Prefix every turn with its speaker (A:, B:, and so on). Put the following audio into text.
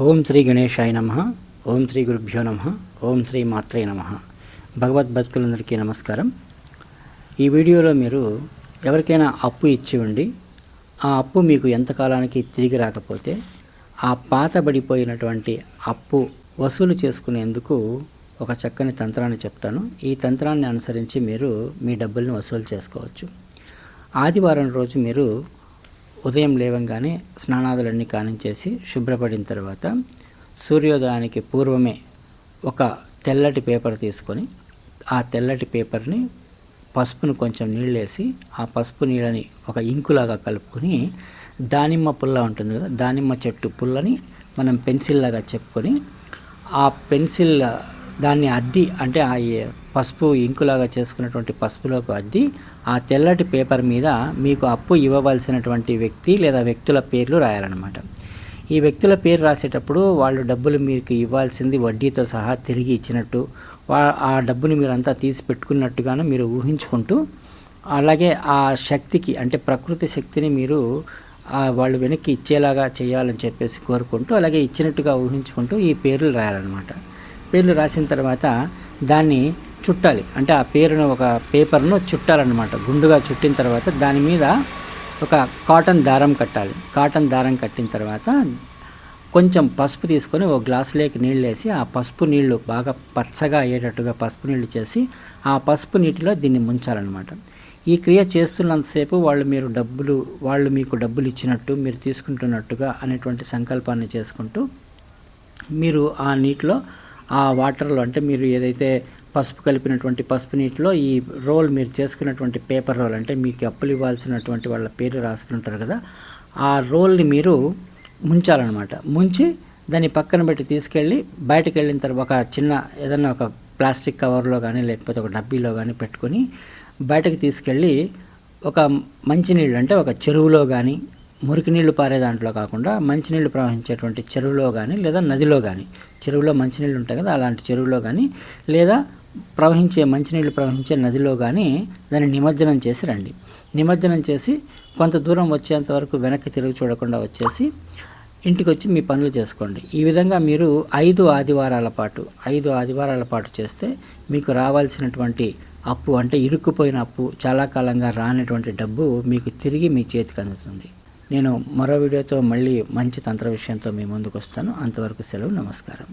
A: ఓం శ్రీ గణేశాయ నమ ఓం శ్రీ గురుభ్యో నమ ఓం శ్రీ మాత్రే నమ. భగవద్భక్తులందరికీ నమస్కారం. ఈ వీడియోలో మీరు ఎవరికైనా అప్పు ఇచ్చి ఉండి ఆ అప్పు మీకు ఎంతకాలానికి తిరిగి రాకపోతే ఆ పాతబడిపోయినటువంటి అప్పు వసూలు చేసుకునేందుకు ఒక చక్కని తంత్రాన్ని చెప్తాను. ఈ తంత్రాన్ని అనుసరించి మీరు మీ డబ్బుల్ని వసూలు చేసుకోవచ్చు. ఆదివారం రోజు మీరు ఉదయం లేవంగానే స్నానాదులన్నీ కానించేసి శుభ్రపడిన తర్వాత సూర్యోదయానికి పూర్వమే ఒక తెల్లటి పేపర్ తీసుకొని ఆ తెల్లటి పేపర్ని పసుపును కొంచెం నీళ్ళేసి ఆ పసుపు నీళ్ళని ఒక ఇంకులాగా కలుపుకొని దానిమ్మ పుల్ల ఉంటుంది కదా దానిమ్మ చెట్టు పుల్లని మనం పెన్సిల్ లాగా చెప్పుకొని ఆ పెన్సిల్ దాన్ని అద్ది అంటే ఆ పసుపు ఇంకులాగా చేసుకున్నటువంటి పసుపులోకి అద్ది ఆ తెల్లటి పేపర్ మీద మీకు అప్పు ఇవ్వవలసినటువంటి వ్యక్తి లేదా వ్యక్తుల పేర్లు రాయాలన్నమాట. ఈ వ్యక్తుల పేరు రాసేటప్పుడు వాళ్ళు డబ్బులు మీకు ఇవ్వాల్సింది వడ్డీతో సహా తిరిగి ఇచ్చినట్టు ఆ డబ్బుని మీరు అంతా తీసి పెట్టుకున్నట్టుగాను మీరు ఊహించుకుంటూ అలాగే ఆ శక్తికి అంటే ప్రకృతి శక్తిని మీరు వాళ్ళు వెనక్కి ఇచ్చేలాగా చేయాలని చెప్పేసి కోరుకుంటూ అలాగే ఇచ్చినట్టుగా ఊహించుకుంటూ ఈ పేర్లు రాయాలన్నమాట. పేర్లు రాసిన తర్వాత దాన్ని చుట్టాలి. అంటే ఆ పేరును ఒక పేపర్ను చుట్టాలన్నమాట. గుండుగా చుట్టిన తర్వాత దాని మీద ఒక కాటన్ దారం కట్టాలి. కాటన్ దారం కట్టిన తర్వాత కొంచెం పసుపు తీసుకొని ఒక గ్లాసులోకి నీళ్ళు వేసి ఆ పసుపు నీళ్ళు బాగా పచ్చగా అయ్యేటట్టుగా పసుపు నీళ్ళు చేసి ఆ పసుపు నీటిలో దీన్ని ముంచాలన్నమాట. ఈ క్రియ చేస్తున్నంతసేపు వాళ్ళు మీరు డబ్బులు వాళ్ళు మీకు డబ్బులు ఇచ్చినట్టు మీరు తీసుకుంటున్నట్టుగా అనేటువంటి సంకల్పాన్ని చేసుకుంటూ మీరు ఆ నీటిలో ఆ వాటర్లో అంటే మీరు ఏదైతే పసుపు కలిపినటువంటి పసుపు నీటిలో ఈ రోల్ మీరు చేసుకున్నటువంటి పేపర్ రోల్ అంటే మీకు అప్పులు ఇవ్వాల్సినటువంటి వాళ్ళ పేరు రాసుకుని ఉంటారు కదా ఆ రోల్ని మీరు ముంచాలన్నమాట. ముంచి దాన్ని పక్కన పెట్టి తీసుకెళ్ళి బయటకు వెళ్ళిన తర్వాత ఒక చిన్న ఏదైనా ఒక ప్లాస్టిక్ కవర్లో కానీ లేకపోతే ఒక డబ్బీలో కానీ పెట్టుకొని బయటకు తీసుకెళ్ళి ఒక మంచినీళ్ళు అంటే ఒక చెరువులో కానీ మురికి నీళ్ళు పారే దాంట్లో కాకుండా మంచినీళ్ళు ప్రవహించేటువంటి చెరువులో కానీ లేదా నదిలో కానీ చెరువులో మంచినీళ్ళు ఉంటాయి కదా అలాంటి చెరువులో కానీ లేదా ప్రవహించే మంచినీళ్ళు ప్రవహించే నదిలో కానీ దాన్ని నిమజ్జనం చేసి రండి. నిమజ్జనం చేసి కొంత దూరం వచ్చేంత వరకు వెనక్కి తిరిగి చూడకుండా వచ్చేసి ఇంటికి వచ్చి మీ పనులు చేసుకోండి. ఈ విధంగా మీరు ఐదు ఆదివారాల పాటు ఐదు ఆదివారాల పాటు చేస్తే మీకు రావాల్సినటువంటి అప్పు అంటే ఇరుక్కుపోయిన అప్పు చాలా కాలంగా రానటువంటి డబ్బు మీకు తిరిగి మీ చేతికి అందుతుంది. నేను మరో వీడియోతో మళ్ళీ మంచి తంత్ర విషయంతో మీ ముందుకు వస్తాను అంతవరకు సెలవు నమస్కారం.